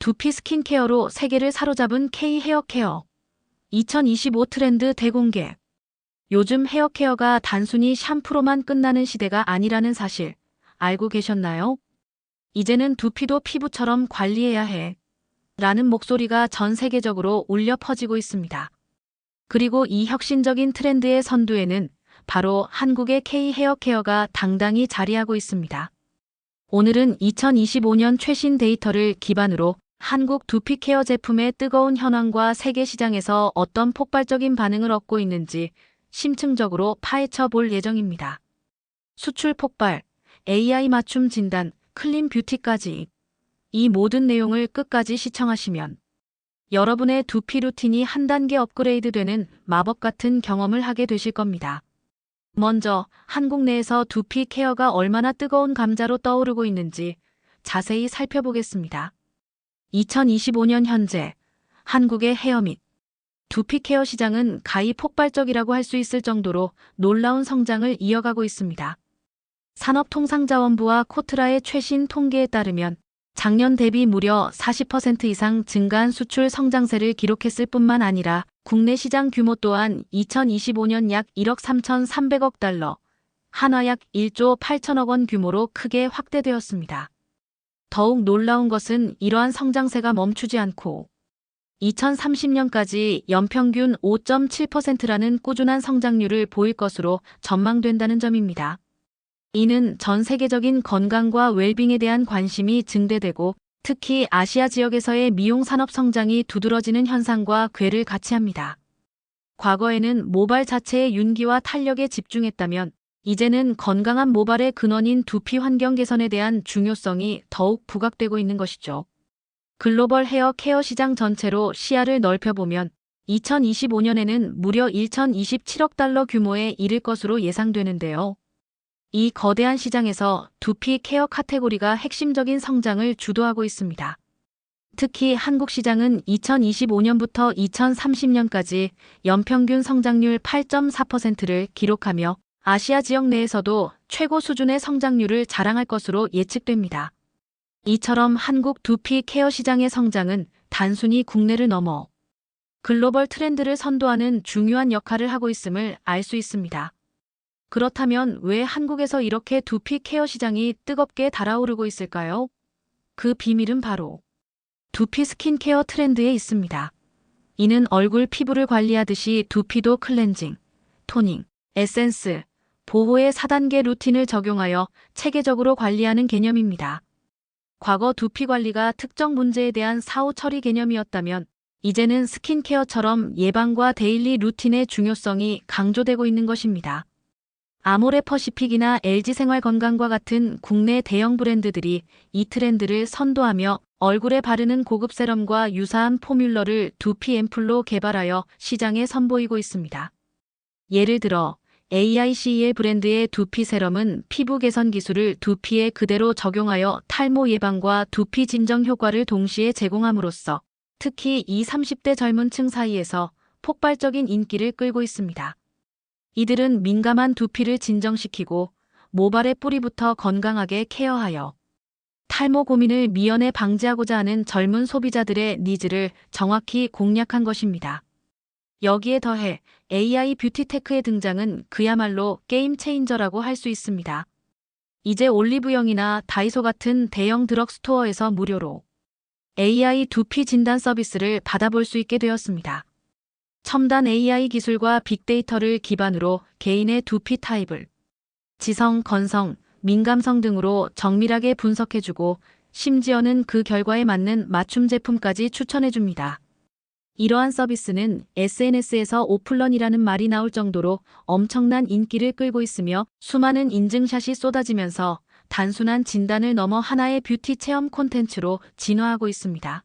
두피 스킨케어로 세계를 사로잡은 K 헤어케어. 2025 트렌드 대공개. 요즘 헤어케어가 단순히 샴푸로만 끝나는 시대가 아니라는 사실 알고 계셨나요? 이제는 두피도 피부처럼 관리해야 해. 라는 목소리가 전 세계적으로 울려 퍼지고 있습니다. 그리고 이 혁신적인 트렌드의 선두에는 바로 한국의 K 헤어케어가 당당히 자리하고 있습니다. 오늘은 2025년 최신 데이터를 기반으로 한국 두피 케어 제품의 뜨거운 현황과 세계 시장에서 어떤 폭발적인 반응을 얻고 있는지 심층적으로 파헤쳐 볼 예정입니다. 수출 폭발, AI 맞춤 진단, 클린 뷰티까지 이 모든 내용을 끝까지 시청하시면 여러분의 두피 루틴이 한 단계 업그레이드 되는 마법 같은 경험을 하게 되실 겁니다. 먼저 한국 내에서 두피 케어가 얼마나 뜨거운 감자로 떠오르고 있는지 자세히 살펴보겠습니다. 2025년 현재 한국의 헤어 및 두피 케어 시장은 가히 폭발적이라고 할 수 있을 정도로 놀라운 성장을 이어가고 있습니다. 산업통상자원부와 코트라의 최신 통계에 따르면 작년 대비 무려 40% 이상 증가한 수출 성장세를 기록했을 뿐만 아니라 국내 시장 규모 또한 2025년 약 1억 3,300억 달러, 한화 약 1조 8천억 원 규모로 크게 확대되었습니다. 더욱 놀라운 것은 이러한 성장세가 멈추지 않고 2030년까지 연평균 5.7%라는 꾸준한 성장률을 보일 것으로 전망된다는 점입니다. 이는 전 세계적인 건강과 웰빙에 대한 관심이 증대되고 특히 아시아 지역에서의 미용 산업 성장이 두드러지는 현상과 궤를 같이 합니다. 과거에는 모발 자체의 윤기와 탄력에 집중했다면 이제는 건강한 모발의 근원인 두피 환경 개선에 대한 중요성이 더욱 부각되고 있는 것이죠. 글로벌 헤어 케어 시장 전체로 시야를 넓혀보면 2025년에는 무려 1,027억 달러 규모에 이를 것으로 예상되는데요. 이 거대한 시장에서 두피 케어 카테고리가 핵심적인 성장을 주도하고 있습니다. 특히 한국 시장은 2025년부터 2030년까지 연평균 성장률 8.4%를 기록하며 아시아 지역 내에서도 최고 수준의 성장률을 자랑할 것으로 예측됩니다. 이처럼 한국 두피 케어 시장의 성장은 단순히 국내를 넘어 글로벌 트렌드를 선도하는 중요한 역할을 하고 있음을 알 수 있습니다. 그렇다면 왜 한국에서 이렇게 두피 케어 시장이 뜨겁게 달아오르고 있을까요? 그 비밀은 바로 두피 스킨케어 트렌드에 있습니다. 이는 얼굴 피부를 관리하듯이 두피도 클렌징, 토닝, 에센스, 보호의 4단계 루틴을 적용하여 체계적으로 관리하는 개념입니다. 과거 두피 관리가 특정 문제에 대한 사후 처리 개념이었다면 이제는 스킨케어처럼 예방과 데일리 루틴의 중요성이 강조되고 있는 것입니다. 아모레 퍼시픽이나 LG생활건강과 같은 국내 대형 브랜드들이 이 트렌드를 선도하며 얼굴에 바르는 고급 세럼과 유사한 포뮬러를 두피 앰플로 개발하여 시장에 선보이고 있습니다. 예를 들어 AICEL 브랜드의 두피 세럼은 피부 개선 기술을 두피에 그대로 적용하여 탈모 예방과 두피 진정 효과를 동시에 제공함으로써 특히 20, 30대 젊은 층 사이에서 폭발적인 인기를 끌고 있습니다. 이들은 민감한 두피를 진정시키고 모발의 뿌리부터 건강하게 케어하여 탈모 고민을 미연에 방지하고자 하는 젊은 소비자들의 니즈를 정확히 공략한 것입니다. 여기에 더해 AI 뷰티테크의 등장은 그야말로 게임 체인저라고 할 수 있습니다. 이제 올리브영이나 다이소 같은 대형 드럭스토어에서 무료로 AI 두피 진단 서비스를 받아볼 수 있게 되었습니다. 첨단 AI 기술과 빅데이터를 기반으로 개인의 두피 타입을 지성, 건성, 민감성 등으로 정밀하게 분석해주고 심지어는 그 결과에 맞는 맞춤 제품까지 추천해줍니다. 이러한 서비스는 SNS에서 오플런이라는 말이 나올 정도로 엄청난 인기를 끌고 있으며 수많은 인증샷이 쏟아지면서 단순한 진단을 넘어 하나의 뷰티 체험 콘텐츠로 진화하고 있습니다.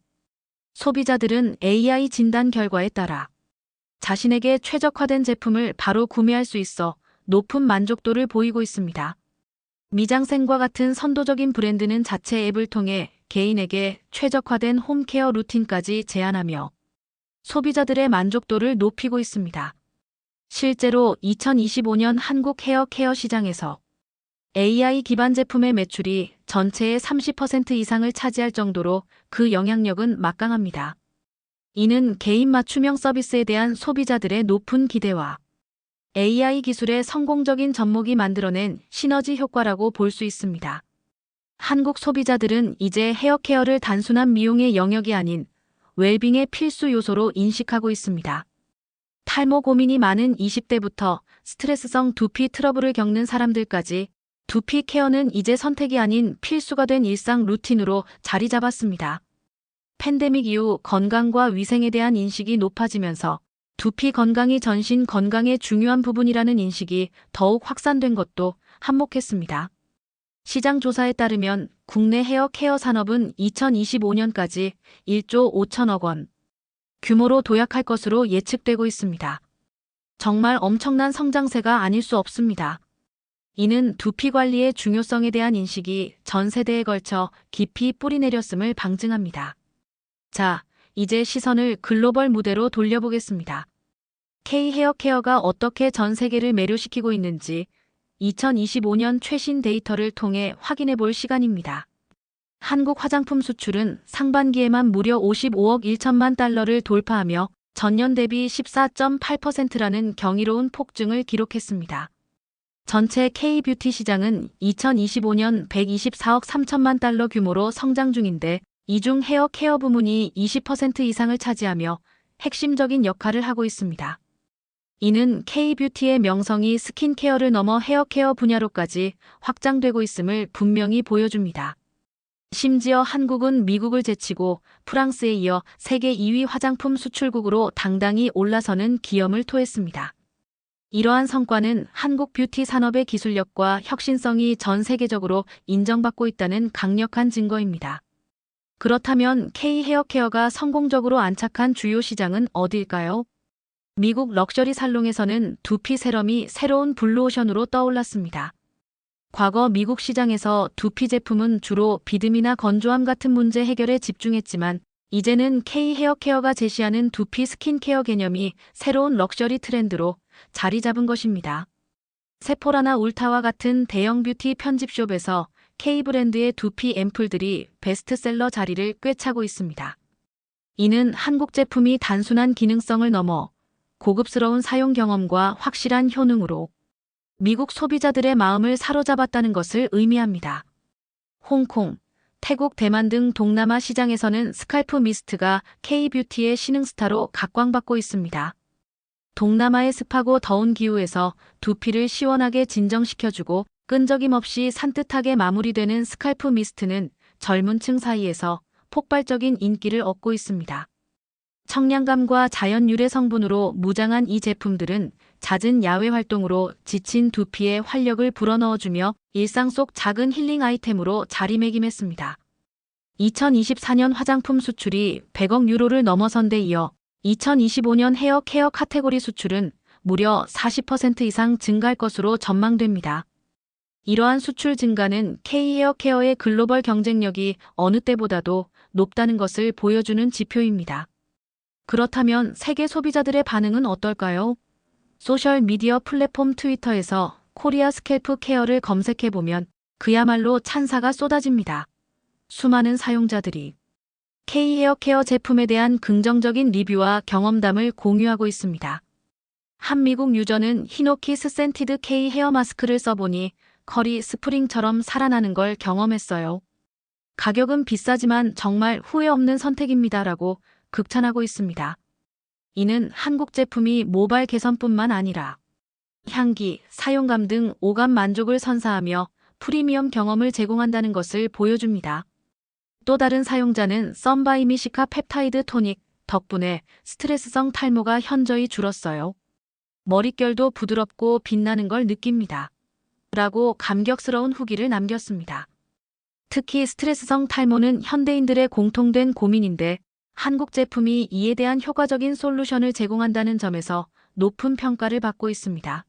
소비자들은 AI 진단 결과에 따라 자신에게 최적화된 제품을 바로 구매할 수 있어 높은 만족도를 보이고 있습니다. 미장센과 같은 선도적인 브랜드는 자체 앱을 통해 개인에게 최적화된 홈케어 루틴까지 제안하며 소비자들의 만족도를 높이고 있습니다. 실제로 2025년 한국 헤어 케어 시장에서 AI 기반 제품의 매출이 전체의 30% 이상을 차지할 정도로 그 영향력은 막강합니다. 이는 개인 맞춤형 서비스에 대한 소비자들의 높은 기대와 AI 기술의 성공적인 접목이 만들어낸 시너지 효과라고 볼 수 있습니다. 한국 소비자들은 이제 헤어케어를 단순한 미용의 영역이 아닌 웰빙의 필수 요소로 인식하고 있습니다. 탈모 고민이 많은 20대부터 스트레스성 두피 트러블을 겪는 사람들까지 두피 케어는 이제 선택이 아닌 필수가 된 일상 루틴으로 자리 잡았습니다. 팬데믹 이후 건강과 위생에 대한 인식이 높아지면서 두피 건강이 전신 건강의 중요한 부분이라는 인식이 더욱 확산된 것도 한몫했습니다. 시장 조사에 따르면 국내 헤어 케어 산업은 2025년까지 1조 5천억 원 규모로 도약할 것으로 예측되고 있습니다. 정말 엄청난 성장세가 아닐 수 없습니다. 이는 두피 관리의 중요성에 대한 인식이 전 세대에 걸쳐 깊이 뿌리내렸음을 방증합니다. 자, 이제 시선을 글로벌 무대로 돌려보겠습니다. K 헤어케어가 어떻게 전 세계를 매료시키고 있는지 2025년 최신 데이터를 통해 확인해 볼 시간입니다. 한국 화장품 수출은 상반기에만 무려 55억 1천만 달러를 돌파하며 전년 대비 14.8%라는 경이로운 폭증을 기록했습니다. 전체 K-뷰티 시장은 2025년 124억 3천만 달러 규모로 성장 중인데 이 중 헤어 케어 부문이 20% 이상을 차지하며 핵심적인 역할을 하고 있습니다. 이는 K-뷰티의 명성이 스킨케어를 넘어 헤어케어 분야로까지 확장되고 있음을 분명히 보여줍니다. 심지어 한국은 미국을 제치고 프랑스에 이어 세계 2위 화장품 수출국으로 당당히 올라서는 기염을 토했습니다. 이러한 성과는 한국 뷰티 산업의 기술력과 혁신성이 전 세계적으로 인정받고 있다는 강력한 증거입니다. 그렇다면 K 헤어케어가 성공적으로 안착한 주요 시장은 어디일까요? 미국 럭셔리 살롱에서는 두피 세럼이 새로운 블루오션으로 떠올랐습니다. 과거 미국 시장에서 두피 제품은 주로 비듬이나 건조함 같은 문제 해결에 집중했지만 이제는 K 헤어케어가 제시하는 두피 스킨케어 개념이 새로운 럭셔리 트렌드로 자리 잡은 것입니다. 세포라나 울타와 같은 대형 뷰티 편집숍에서 K 브랜드의 두피 앰플들이 베스트셀러 자리를 꿰차고 있습니다. 이는 한국 제품이 단순한 기능성을 넘어 고급스러운 사용 경험과 확실한 효능으로 미국 소비자들의 마음을 사로잡았다는 것을 의미합니다. 홍콩, 태국, 대만 등 동남아 시장에서는 스칼프 미스트가 K-뷰티의 신흥스타로 각광받고 있습니다. 동남아의 습하고 더운 기후에서 두피를 시원하게 진정시켜주고 끈적임 없이 산뜻하게 마무리되는 스칼프 미스트는 젊은 층 사이에서 폭발적인 인기를 얻고 있습니다. 청량감과 자연 유래 성분으로 무장한 이 제품들은 잦은 야외 활동으로 지친 두피에 활력을 불어넣어주며 일상 속 작은 힐링 아이템으로 자리매김했습니다. 2024년 화장품 수출이 100억 유로를 넘어선 데 이어 2025년 헤어 케어 카테고리 수출은 무려 40% 이상 증가할 것으로 전망됩니다. 이러한 수출 증가는 K 헤어 케어의 글로벌 경쟁력이 어느 때보다도 높다는 것을 보여주는 지표입니다. 그렇다면 세계 소비자들의 반응은 어떨까요? 소셜 미디어 플랫폼 트위터에서 코리아 스캘프 케어를 검색해보면 그야말로 찬사가 쏟아집니다. 수많은 사용자들이 K 헤어 케어 제품에 대한 긍정적인 리뷰와 경험담을 공유하고 있습니다. 한 미국 유저는 히노키 스 센티드 K 헤어 마스크를 써보니 컬이 스프링처럼 살아나는 걸 경험했어요. 가격은 비싸지만 정말 후회 없는 선택입니다라고 극찬하고 있습니다. 이는 한국 제품이 모발 개선뿐만 아니라 향기, 사용감 등 오감 만족을 선사하며 프리미엄 경험을 제공한다는 것을 보여줍니다. 또 다른 사용자는 썬바이미시카 펩타이드 토닉 덕분에 스트레스성 탈모가 현저히 줄었어요. 머릿결도 부드럽고 빛나는 걸 느낍니다. 라고 감격스러운 후기를 남겼습니다. 특히 스트레스성 탈모는 현대인들의 공통된 고민인데 한국 제품이 이에 대한 효과적인 솔루션을 제공한다는 점에서 높은 평가를 받고 있습니다.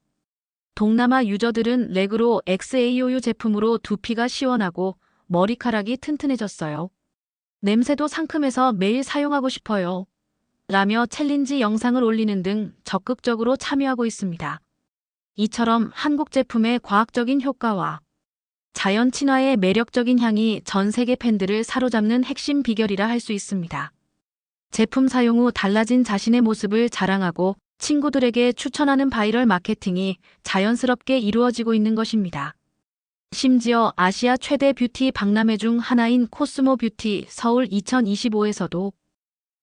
동남아 유저들은 레그로 XAOU 제품으로 두피가 시원하고 머리카락이 튼튼해졌어요. 냄새도 상큼해서 매일 사용하고 싶어요. 라며 챌린지 영상을 올리는 등 적극적으로 참여하고 있습니다. 이처럼 한국 제품의 과학적인 효과와 자연 친화의 매력적인 향이 전 세계 팬들을 사로잡는 핵심 비결이라 할 수 있습니다. 제품 사용 후 달라진 자신의 모습을 자랑하고 친구들에게 추천하는 바이럴 마케팅이 자연스럽게 이루어지고 있는 것입니다. 심지어 아시아 최대 뷰티 박람회 중 하나인 코스모 뷰티 서울 2025에서도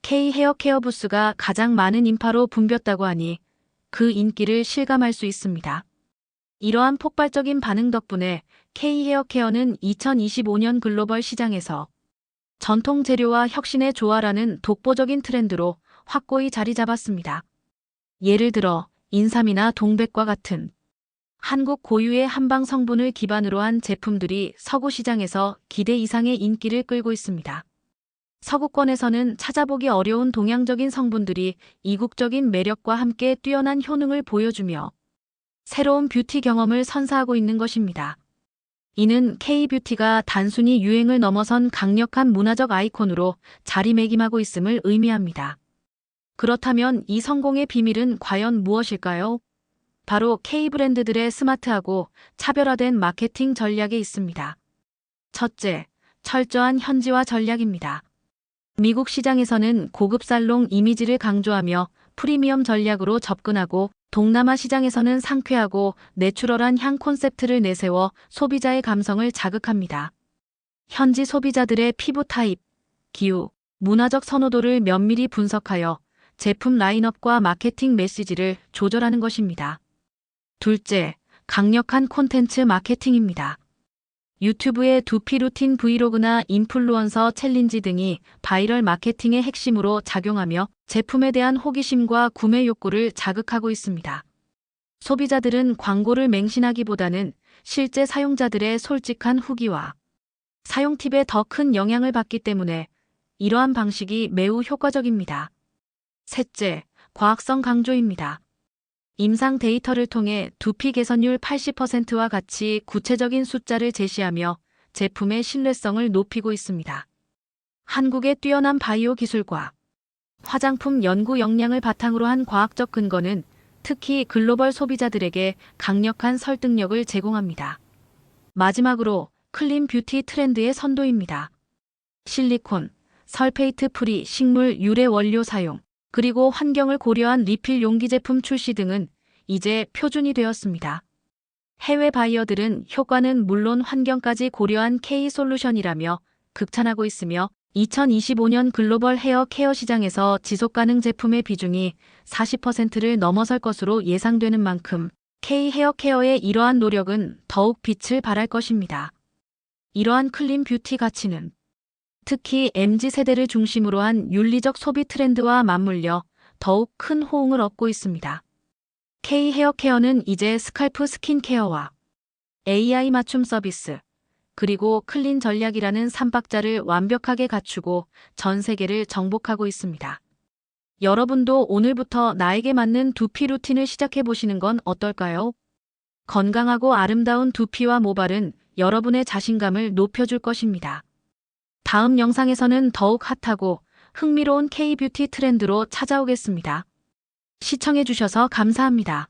K 헤어 케어 부스가 가장 많은 인파로 붐볐다고 하니 그 인기를 실감할 수 있습니다. 이러한 폭발적인 반응 덕분에 K 헤어 케어는 2025년 글로벌 시장에서 전통 재료와 혁신의 조화라는 독보적인 트렌드로 확고히 자리 잡았습니다. 예를 들어 인삼이나 동백과 같은 한국 고유의 한방 성분을 기반으로 한 제품들이 서구 시장에서 기대 이상의 인기를 끌고 있습니다. 서구권에서는 찾아보기 어려운 동양적인 성분들이 이국적인 매력과 함께 뛰어난 효능을 보여주며 새로운 뷰티 경험을 선사하고 있는 것입니다. 이는 K-뷰티가 단순히 유행을 넘어선 강력한 문화적 아이콘으로 자리매김하고 있음을 의미합니다. 그렇다면 이 성공의 비밀은 과연 무엇일까요? 바로 K 브랜드들의 스마트하고 차별화된 마케팅 전략에 있습니다. 첫째, 철저한 현지화 전략입니다. 미국 시장에서는 고급 살롱 이미지를 강조하며 프리미엄 전략으로 접근하고 동남아 시장에서는 상쾌하고 내추럴한 향 콘셉트를 내세워 소비자의 감성을 자극합니다. 현지 소비자들의 피부 타입, 기후, 문화적 선호도를 면밀히 분석하여 제품 라인업과 마케팅 메시지를 조절하는 것입니다. 둘째, 강력한 콘텐츠 마케팅입니다. 유튜브의 두피 루틴 브이로그나 인플루언서 챌린지 등이 바이럴 마케팅의 핵심으로 작용하며 제품에 대한 호기심과 구매 욕구를 자극하고 있습니다. 소비자들은 광고를 맹신하기보다는 실제 사용자들의 솔직한 후기와 사용 팁에 더 큰 영향을 받기 때문에 이러한 방식이 매우 효과적입니다. 셋째, 과학성 강조입니다. 임상 데이터를 통해 두피 개선율 80%와 같이 구체적인 숫자를 제시하며 제품의 신뢰성을 높이고 있습니다. 한국의 뛰어난 바이오 기술과 화장품 연구 역량을 바탕으로 한 과학적 근거는 특히 글로벌 소비자들에게 강력한 설득력을 제공합니다. 마지막으로 클린 뷰티 트렌드의 선도입니다. 실리콘, 설페이트 프리 식물 유래 원료 사용, 그리고 환경을 고려한 리필 용기 제품 출시 등은 이제 표준이 되었습니다. 해외 바이어들은 효과는 물론 환경까지 고려한 K 솔루션이라며 극찬하고 있으며 2025년 글로벌 헤어 케어 시장에서 지속 가능 제품의 비중이 40%를 넘어설 것으로 예상되는 만큼 K 헤어 케어의 이러한 노력은 더욱 빛을 발할 것입니다. 이러한 클린 뷰티 가치는 특히 MZ 세대를 중심으로 한 윤리적 소비 트렌드와 맞물려 더욱 큰 호응을 얻고 있습니다. K 헤어 케어는 이제 스칼프 스킨 케어와 AI 맞춤 서비스, 그리고 클린 전략이라는 삼박자를 완벽하게 갖추고 전 세계를 정복하고 있습니다. 여러분도 오늘부터 나에게 맞는 두피 루틴을 시작해 보시는 건 어떨까요? 건강하고 아름다운 두피와 모발은 여러분의 자신감을 높여줄 것입니다. 다음 영상에서는 더욱 핫하고 흥미로운 K-뷰티 트렌드로 찾아오겠습니다. 시청해주셔서 감사합니다.